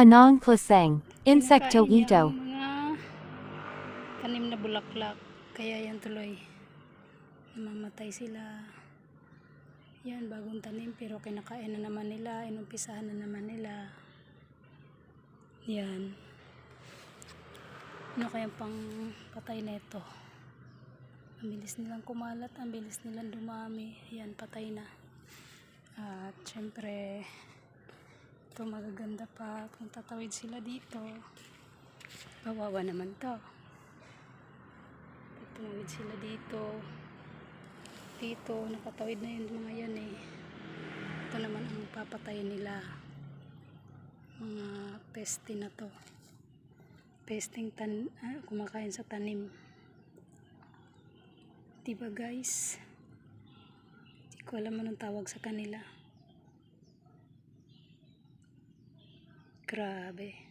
Anong Klaseng, Insecto Kinakain Ito. tanim na bulaklak. Kaya yan tuloy. Namamatay sila. Yan, bagong tanim pero kinakain na naman nila. Inumpisahan na naman nila. Yan. Ano kaya pang patay na ito? Ang bilis nilang kumalat, ang bilis nilang dumami. Yan, patay na. At syempre, ito magaganda pa kung tatawid sila dito. Kawawa naman to. Tumawid sila dito, dito, nakatawid na yung mga yan eh. Ito naman ang papatayin nila. Mga peste na to. Pesting tan ah, kumakain sa tanim. Diba guys? Hindi ko alam anong tawag sa kanila. Grabe.